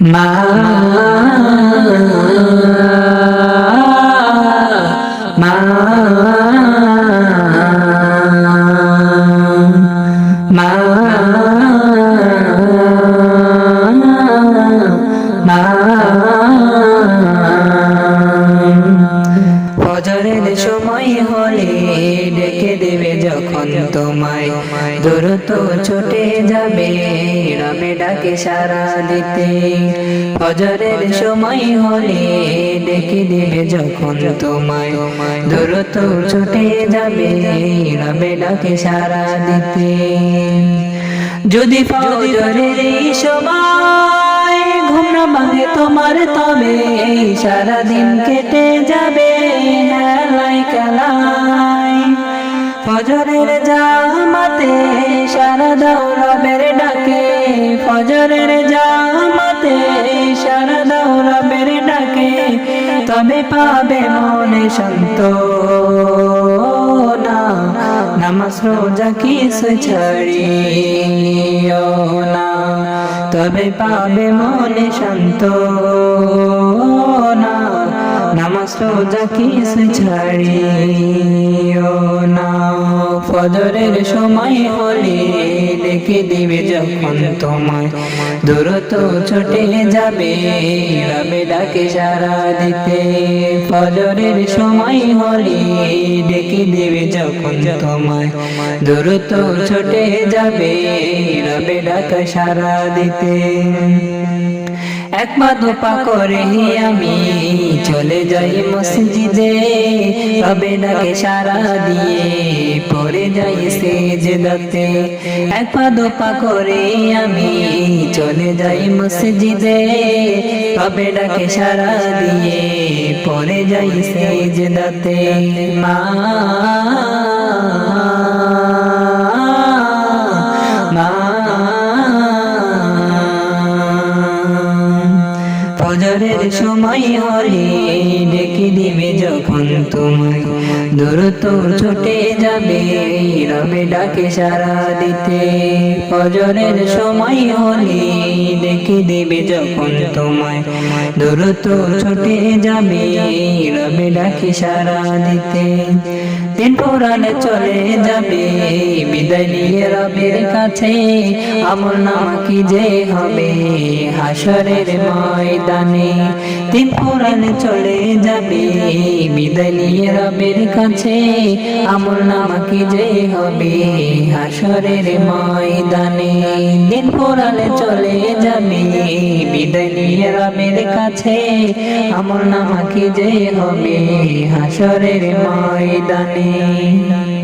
মা মা মা তোমায় দূরত ছুটে যাবে, রবে ডাকে সারা দিতে। ফজরের সময় হলে ডেকে দেবে যখন তোমায় দূরত ছুটে যাবে, রবে ডাকে সারা দিতে। যদি ফজরের সময় ঘুম না ভাঙে তোমার তবে, সারাদিন কেটে যাবে হেলাই খেলাই ফজরের জামাতে সারা রবের ডাকে। ফজরের জামাতে সারা রবের ডাকে। তবে পাবে মনে শান্ত নামাজ রোজা কিছু ছাড়িও না। তবে পাবে মনে শান্ত না নামাজ রোজা কিছু ছাড়িও ফজরের সময় হলে ডেকে দিবে যখন তোমায়। দূরত ছুটে যাবে, রবে ডাকে সারা দিতে। ফজরের সময় হলে ডেকে দিবে যখন তোমায়। দূরত ছুটে যাবে, রবে ডাকে সারা দিতে। এক পা দুপা করে আমি চলে যাই মসজিদে। তবে ডাকে সারা দিয়ে পরে যাই সেজদাতে। এক পা দুপা করে আমি চলে যাই মসজিদে। তবে ডাকে সারা দিয়ে পরে যাই সেজদাতে। মা ফজরের সময় হলে ডেকে দিবে যখন তোমায়। দূরত ছুটে যাবে, রবে ডাকে সারা দিতে। ফজরের সময় হলে ডেকে দিবে যখন তোমায়। দূরত ছুটে যাবে, রবে ডাকে সারা দিতে। দিন পুরানে চলে যাবে বিদায় নিয়ে কাছে। আমল নামা কি যে হবে হাসরের ময়দানে। দিন পুরানে চলে যাবে, বিদায় নিয়ে রবের কাছে। আমল নামা কি যে হবে হাসরের ময়দানে। দিন পুরানে চলে যাবে, বিদায় নিয়ে কাছে। আমল নামা কি যে হবে হাসরের ময়দানে।